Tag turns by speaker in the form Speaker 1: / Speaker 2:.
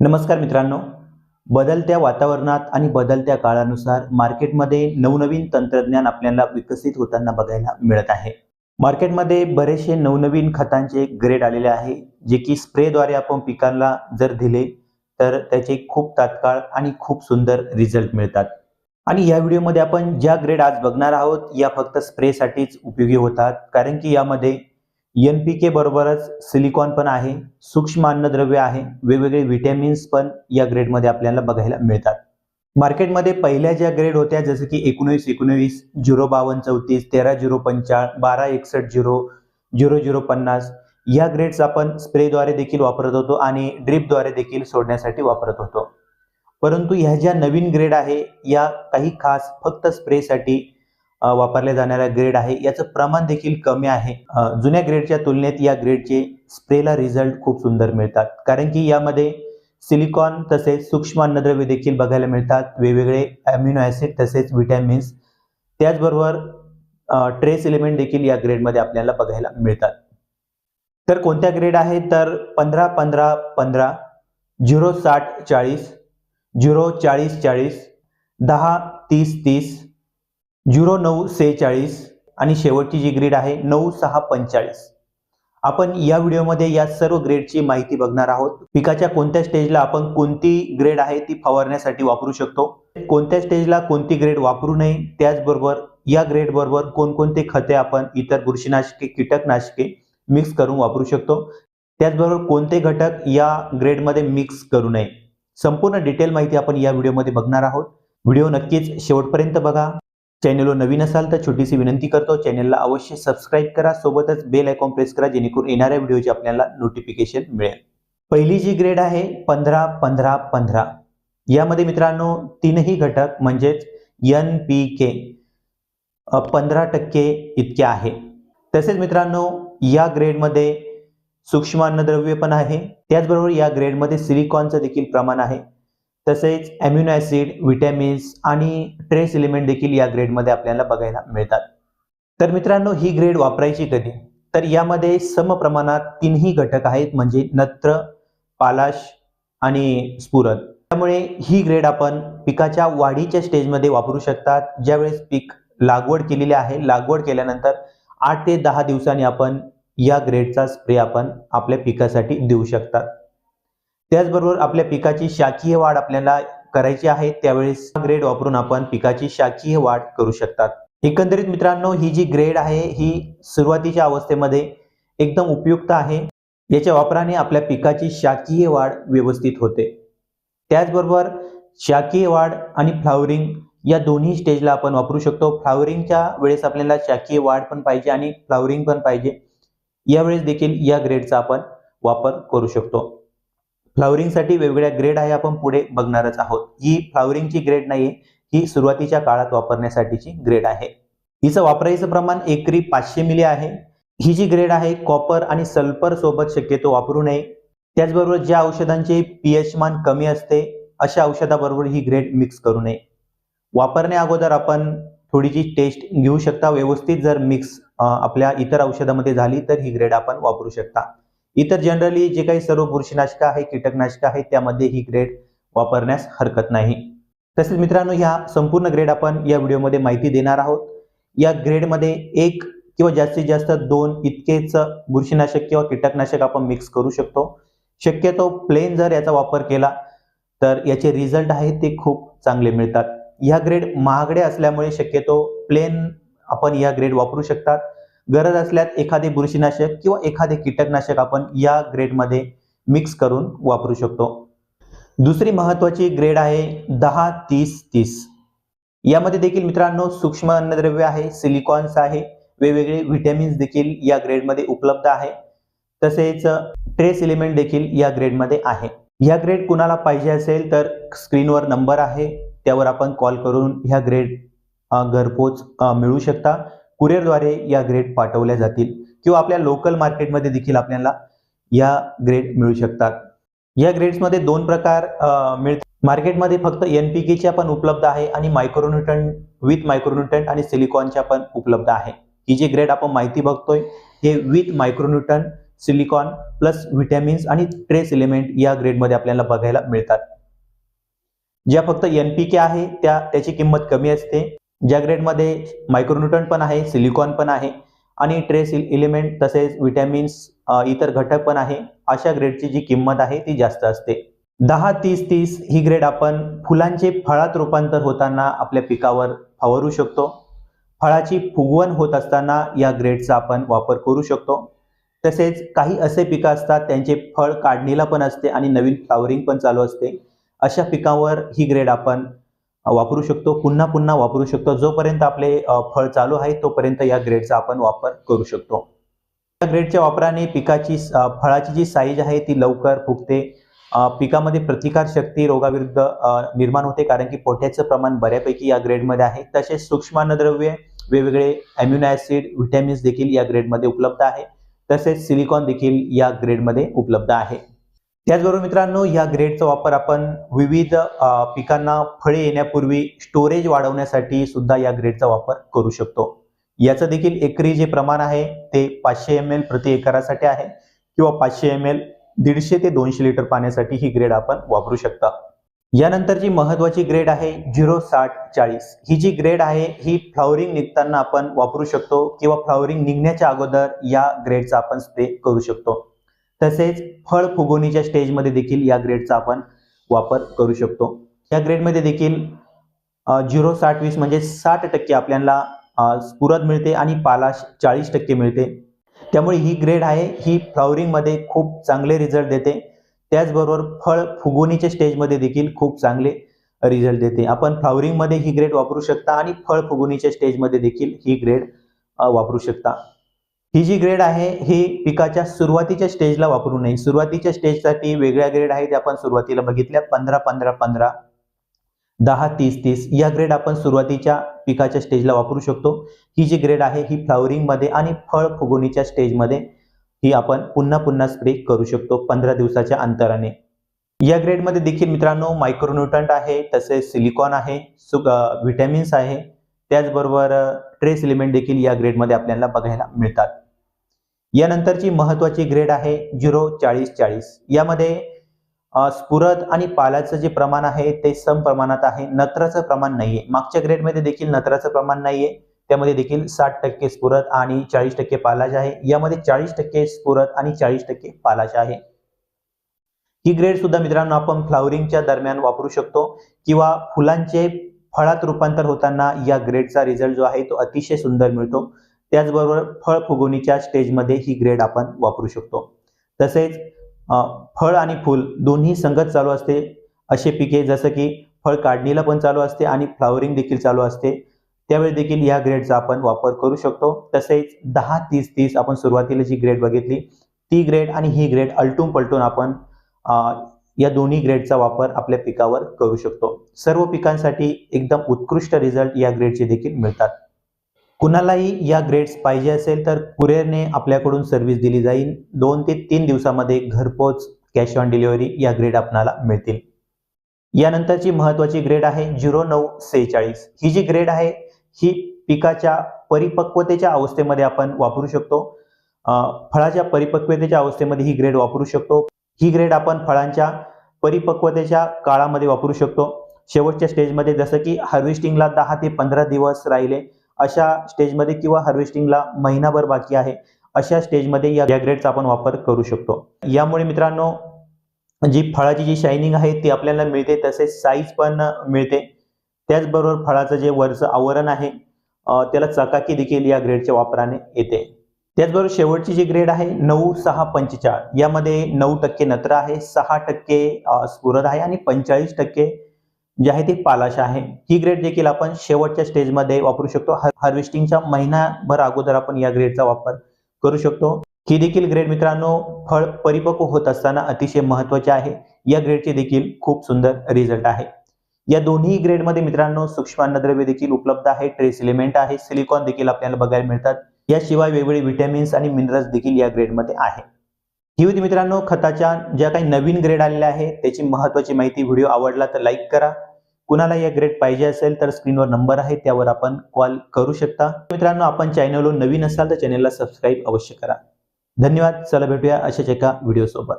Speaker 1: नमस्कार मित्रांनो. बदलत्या वातावरणात आणि बदलत्या काळानुसार मार्केटमध्ये नवनवीन तंत्रज्ञान आपल्याला विकसित होताना बघायला मिळत आहे. मार्केटमध्ये बरेचसे नवनवीन खतांचे ग्रेड आलेले आहे जे की स्प्रेद्वारे आपण पिकांना जर दिले तर त्याचे खूप तात्काळ आणि खूप सुंदर रिझल्ट मिळतात. आणि या व्हिडिओमध्ये आपण ज्या ग्रेड आज बघणार आहोत या फक्त स्प्रेसाठीच उपयोगी होतात कारण की यामध्ये एन पी के बरोबरच सिलिकॉन पण आहे सूक्ष्म अन्नद्रव्य आहे वेगवेगळे व्हिटॅमिन्स पण या ग्रेडमध्ये आपल्याला बघायला मिळतात. मार्केटमध्ये पहिल्या ज्या ग्रेड होत्या जसं की एकोणवीस एकोणवीस झिरो बावन्न चौतीस तेरा झिरो पंचाळ बारा एकसष्ट झिरो झिरो झिरो पन्नास या ग्रेड्स आपण स्प्रेद्वारे देखील वापरत होतो आणि ड्रिपद्वारे देखील सोडण्यासाठी वापरत होतो. परंतु ह्या ज्या नवीन ग्रेड आहे या काही खास फक्त स्प्रेसाठी वापरल्या जाणाऱ्या ग्रेड आहे. याचं प्रमाण देखील कमी आहे. जुन्या ग्रेडच्या तुलनेत या ग्रेडचे स्प्रेला रिझल्ट खूप सुंदर मिळतात. कारण की यामध्ये सिलिकॉन तसेच सूक्ष्म अन्नद्रव्य देखील बघायला मिळतात. वेगवेगळे अमिनो ॲसिड तसेच विटॅमिन्स त्याचबरोबर ट्रेस एलिमेंट देखील या ग्रेडमध्ये आपल्याला बघायला मिळतात. तर कोणत्या ग्रेड आहे? तर पंधरा पंधरा पंधरा झिरो साठ चाळीस झिरो चाळीस चाळीस दहा तीस तीस झिरो नऊ सेहेचाळीस आणि शेवटची जी ग्रेड आहे नऊ सहा पंचेचाळीस. आपण या व्हिडिओमध्ये या सर्व ग्रेडची माहिती बघणार आहोत. पिकाच्या कोणत्या स्टेजला आपण कोणती ग्रेड आहे ती फवारण्यासाठी वापरू शकतो? कोणत्या स्टेजला कोणती ग्रेड वापरू नये? त्याचबरोबर या ग्रेड बरोबर कोणकोणते खते आपण इतर बुरशीनाशके कीटकनाशके मिक्स करून वापरू शकतो? त्याचबरोबर कोणते घटक या ग्रेडमध्ये मिक्स करू नये? संपूर्ण डिटेल माहिती आपण या व्हिडिओमध्ये बघणार आहोत. व्हिडिओ नक्कीच शेवटपर्यंत बघा. चॅनलवर नवीन असाल तर छोटीशी विनंती करतो. चॅनलला अवश्य सबस्क्राईब करा. सोबतच बेल आयकॉन प्रेस करा जेणेकरून येणाऱ्या व्हिडिओची आपल्याला नोटिफिकेशन मिळेल. पहिली जी ग्रेड आहे पंधरा पंधरा पंधरा. यामध्ये मित्रांनो तीनही घटक म्हणजेच एन पी के पंधरा टक्के इतके आहे. तसेच मित्रांनो या ग्रेडमध्ये सूक्ष्म अन्नद्रव्य पण आहे. त्याचबरोबर या ग्रेडमध्ये सिलिकॉनचं देखील प्रमाण आहे. तसेच अम्युनो ॲसिड व्हिटॅमिन्स आणि ट्रेस एलिमेंट देखील या ग्रेडमध्ये आपल्याला बघायला मिळतात. तर मित्रांनो ही ग्रेड वापरायची कधी? तर यामध्ये सम प्रमाणात तीनही घटक आहेत म्हणजे नत्र पालाश आणि स्फुरद. त्यामुळे ही ग्रेड आपण पिकाच्या वाढीच्या स्टेजमध्ये वापरू शकतात. ज्यावेळेस पीक लागवड केलेली आहे लागवड केल्यानंतर आठ ते दहा दिवसांनी आपण या ग्रेडचा स्प्रे आपण आपल्या पिकासाठी देऊ शकतात. त्याचबरोबर आपल्या पिकाची शाकीय वाढ आपल्याला करायची आहे त्यावेळेस ग्रेड वापरून आपण पिकाची शाकीय वाढ करू शकतात. एकंदरीत मित्रांनो ही जी ग्रेड आहे ही सुरुवातीच्या अवस्थेमध्ये एकदम उपयुक्त आहे. याच्या वापराने आपल्या पिकाची शाकीय वाढ व्यवस्थित होते. त्याचबरोबर शाकीय वाढ आणि फ्लावरिंग या दोन्ही स्टेजला आपण वापरू शकतो. फ्लावरिंगच्या वेळेस आपल्याला शाकीय वाढ पण पाहिजे आणि फ्लावरिंग पण पाहिजे. यावेळेस देखील या ग्रेडचा आपण वापर करू शकतो. फ्लावरिंगसाठी वेगवेगळ्या ग्रेड आहे आपण पुढे बघणारच आहोत. ही फ्लावरिंगची ग्रेड नाहीये ही सुरुवातीच्या काळात वापरण्यासाठीची ग्रेड आहे. हिचं वापरायचं प्रमाण एकरी पाचशे मिली आहे. ही जी ग्रेड आहे कॉपर आणि सल्फर सोबत शक्यतो वापरू नये. त्याचबरोबर ज्या औषधांचे पीएच मान कमी असते अशा औषधाबरोबर ही ग्रेड मिक्स करू नये. वापरण्या अगोदर आपण थोडीशी टेस्ट घेऊ शकता. व्यवस्थित जर मिक्स आपल्या इतर औषधामध्ये झाली तर ही ग्रेड आपण वापरू शकता. इतर जनरली जे काही सर्व बुरशीनाशक आहे कीटकनाशक आहे त्यामध्ये ही ग्रेड वापरण्यास हरकत नाही. तसेच मित्रांनो ह्या संपूर्ण ग्रेड आपण या व्हिडिओमध्ये माहिती देणार आहोत. या ग्रेडमध्ये एक किंवा जास्तीत जास्त दोन इतकेच बुरशीनाशक किंवा कीटकनाशक आपण मिक्स करू शकतो. शक्यतो प्लेन जर याचा वापर केला तर याचे रिझल्ट आहेत ते खूप चांगले मिळतात. ह्या ग्रेड महागडे असल्यामुळे शक्यतो प्लेन आपण या ग्रेड वापरू शकतात. गरज असल्यास एखादे बुरशीनाशक किंवा एखादे कीटकनाशक आपण या ग्रेडमध्ये मिक्स करून वापरू शकतो. दुसरी महत्वाची ग्रेड आहे दहा तीस तीस. यामध्ये देखील मित्रांनो सूक्ष्म अन्नद्रव्य आहे सिलिकॉन्स आहे वेगवेगळे व्हिटॅमिन्स देखील या ग्रेडमध्ये उपलब्ध आहे. तसेच ट्रेस एलिमेंट देखील या ग्रेडमध्ये आहे. ह्या ग्रेड कुणाला पाहिजे असेल तर स्क्रीनवर नंबर आहे. त्यावर आपण कॉल करून ह्या ग्रेड घरपोच मिळू शकता. कुरिअरद्वारे या ग्रेड पाठवल्या जातील किंवा आपल्या लोकल मार्केटमध्ये देखील आपल्याला या ग्रेड मिळू शकतात. या ग्रेड्समध्ये दोन प्रकार मिळतात. मार्केटमध्ये फक्त एन पी केच्या पण उपलब्ध आहे आणि मायक्रोन्युटन विथ मायक्रोन्युटन आणि सिलिकॉनच्या पण उपलब्ध आहे. ही जे ग्रेड आपण माहिती बघतोय हे with micronutrient silicon plus vitamins आणि ट्रेस एलिमेंट या ग्रेडमध्ये आपल्याला बघायला मिळतात. ज्या फक्त एन पी के आहे त्या त्याची किंमत कमी असते. ज्या ग्रेडमध्ये मायक्रोन्यूटन पण आहे सिलिकॉन पण आहे आणि ट्रेस इलिमेंट तसेच विटॅमिन्स इतर घटक पण आहे अशा ग्रेडची जी किंमत आहे ती जास्त असते. दहा तीस तीस ही ग्रेड आपण फुलांचे फळात रूपांतर होताना आपल्या पिकावर फवारू शकतो. फळाची फुगवण होत असताना या ग्रेडचा आपण वापर करू शकतो. तसेच काही असे पिकं असतात त्यांचे फळ काढणीला पण असते आणि नवीन फ्लावरिंग पण चालू असते. अशा पिकावर ही ग्रेड आपण वापरू शकतो. पुन्हा पुन्हा वापरू शकतो. जोपर्यंत आपले फळ चालू आहे तोपर्यंत या ग्रेडचा आपण वापर करू शकतो. या ग्रेडच्या वापराने पिकाची फळाची जी साईज आहे ती लवकर फुगते. पिकामध्ये प्रतिकार शक्ती रोगाविरुद्ध निर्माण होते. कारण की पोट्याचं प्रमाण बऱ्यापैकी या ग्रेडमध्ये आहे. तसेच सूक्ष्म वेगवेगळे अम्युनो ॲसिड व्हिटॅमिन्स देखील या ग्रेडमध्ये उपलब्ध आहे. तसेच सिलिकॉन देखील या ग्रेडमध्ये उपलब्ध आहे. त्याचबरोबर मित्रांनो या ग्रेडचा वापर आपण विविध पिकांना फळे येण्यापूर्वी स्टोरेज वाढवण्यासाठी सुद्धा या ग्रेडचा वापर करू शकतो. याचं देखील एकरी जे प्रमाण आहे ते पाचशे एम एल प्रति एकरासाठी आहे किंवा पाचशे एम एल दीडशे ते दोनशे लिटर पाण्यासाठी ही ग्रेड आपण वापरू शकता. यानंतरची महत्वाची ग्रेड आहे झिरो साठ चाळीस. ही जी ग्रेड आहे ही फ्लॉवरिंग निघताना आपण वापरू शकतो किंवा फ्लॉवरिंग निघण्याच्या अगोदर या ग्रेडचा आपण स्प्रे करू शकतो. तसेच फळ फुगवणीच्या स्टेजमध्ये देखील या ग्रेडचा आपण वापर करू शकतो. या ग्रेडमध्ये देखील झिरो साठ वीस म्हणजे साठ टक्के आपल्याला स्फुरद मिळते आणि पालाश चाळीस टक्के मिळते. त्यामुळे ही ग्रेड आहे ही फ्लॉवरिंगमध्ये खूप चांगले रिझल्ट देते. त्याचबरोबर फळ फुगवणीच्या स्टेजमध्ये देखील खूप चांगले रिझल्ट देते. आपण फ्लॉवरिंगमध्ये ही ग्रेड वापरू शकता आणि फळ फुगवणीच्या स्टेजमध्ये देखील ही ग्रेड वापरू शकता. ही जी ग्रेड आहे ही पिकाच्या सुरुवातीच्या स्टेजला वापरू नये. सुरुवातीच्या स्टेजसाठी वेगळ्या ग्रेड आहेत आपण सुरुवातीला बघितल्या. पंधरा पंधरा पंधरा दहा तीस तीस या ग्रेड आपण सुरुवातीच्या पिकाच्या स्टेजला वापरू शकतो. ही जी ग्रेड आहे ही फ्लॉवरिंगमध्ये आणि फळ फुगवणीच्या स्टेजमध्ये ही आपण पुन्हा पुन्हा स्प्रे करू शकतो पंधरा दिवसाच्या अंतराने. या ग्रेडमध्ये देखील मित्रांनो मायक्रोन्युटंट आहे तसेच सिलिकॉन आहे सु व्हिटॅमिन्स आहे. त्याचबरोबर ट्रेस एलिमेंट देखील या ग्रेडमध्ये आपल्याला बघायला मिळतात. यानंतरची महत्वाची ग्रेड आहे झिरो चाळीस चाळीस. यामध्ये स्फुरद आणि पालाचं जे प्रमाण आहे ते सम प्रमाणात आहे. नत्राचं प्रमाण नाहीये. मागच्या ग्रेडमध्ये देखील नत्राचं प्रमाण नाहीये. त्यामध्ये देखील साठ टक्के स्फुरद आणि चाळीस टक्के पालाज आहे. यामध्ये चाळीस टक्के स्फुरद आणि चाळीस टक्के पालाज आहे. ही ग्रेड सुद्धा मित्रांनो आपण फ्लावरिंगच्या दरम्यान वापरू शकतो. किंवा फुलांचे फळात रूपांतर होताना या ग्रेडचा रिझल्ट जो आहे तो अतिशय सुंदर मिळतो. त्याचबरोबर फळ फुगवणीच्या स्टेजमध्ये ही ग्रेड आपण वापरू शकतो. तसेच फळ आणि फूल दोन्ही संगत चालू असते. असे पिके जसं की फळ काढणीला पण चालू असते आणि फ्लावरिंग देखील चालू असते. त्यावेळी देखील या ग्रेडचा आपण वापर करू शकतो. तसेच दहा तीस तीस आपण सुरुवातीला जी ग्रेड बघितली ती ग्रेड आणि ही ग्रेड अलटून पलटून आपण या दोन्ही ग्रेडचा वापर आपल्या पिकावर करू शकतो. सर्व पिकांसाठी एकदम उत्कृष्ट रिझल्ट या ग्रेडचे देखील मिळतात. कुणालाही या ग्रेड्स पाहिजे असेल तर कुरिअरने आपल्याकडून सर्व्हिस दिली जाईल. दोन ते तीन दिवसामध्ये घरपोच कॅश ऑन डिलिव्हरी या ग्रेड आपणाला मिळतील. यानंतरची महत्वाची ग्रेड आहे झिरो नऊ सेहेचाळीस. ही जी ग्रेड आहे ही पिकाच्या परिपक्वतेच्या अवस्थेमध्ये आपण वापरू शकतो. फळाच्या परिपक्वतेच्या अवस्थेमध्ये ही ग्रेड वापरू शकतो. ही ग्रेड आपण फळांच्या परिपक्वतेच्या काळामध्ये वापरू शकतो. शेवटच्या स्टेजमध्ये जसं की हार्वेस्टिंगला दहा ते पंधरा दिवस राहिले अशा स्टेजमध्ये किंवा हार्वेस्टिंगला महिनाभर बाकी आहे अशा स्टेजमध्ये या ग्रेडचा आपण वापर करू शकतो. यामुळे मित्रांनो जी फळाची जी शायनिंग आहे ती आपल्याला मिळते तसेच साईज पण मिळते. त्याचबरोबर फळाचं जे वरचं आवरण आहे त्याला चकाकी देखील या ग्रेडच्या वापराने येते. त्याचबरोबर शेवटची जी ग्रेड आहे नऊ सहा पंचेचाळ. यामध्ये नऊ टक्के नत्र आहे सहा टक्के स्फुरद आहे आणि पंचेचाळीस टक्के जे आहे ते पालाश आहे. ही ग्रेड देखील आपण शेवटच्या स्टेजमध्ये वापरू शकतो. हार्वेस्टिंगच्या महिनाभर अगोदर आपण या ग्रेडचा वापर करू शकतो. ही देखील ग्रेड मित्रांनो फळ परिपक्व होत असताना अतिशय महत्त्वाचे आहे. या ग्रेडचे देखील खूप सुंदर रिझल्ट आहे. या दोन्ही ग्रेडमध्ये मित्रांनो सूक्ष्म अन्नद्रव्य देखील उपलब्ध आहे. ट्रेस इलिमेंट आहे. सिलिकॉन देखील आपल्याला बघायला मिळतात. याशिवाय वेगवेगळे व्हिटॅमिन्स आणि मिनरल्स देखील या ग्रेडमध्ये आहे. ही होती मित्रांनो खताच्या ज्या काही नवीन ग्रेड आलेल्या आहे त्याची महत्वाची माहिती. व्हिडिओ आवडला तर लाईक करा. कुणाला या ग्रेड पाहिजे असेल तर स्क्रीनवर नंबर आहे त्यावर आपण कॉल करू शकता. मित्रांनो आपण चॅनलवर नवीन असाल तर चॅनलला सबस्क्राईब अवश्य करा. धन्यवाद. चला भेटूया अशाच एका व्हिडिओसोबत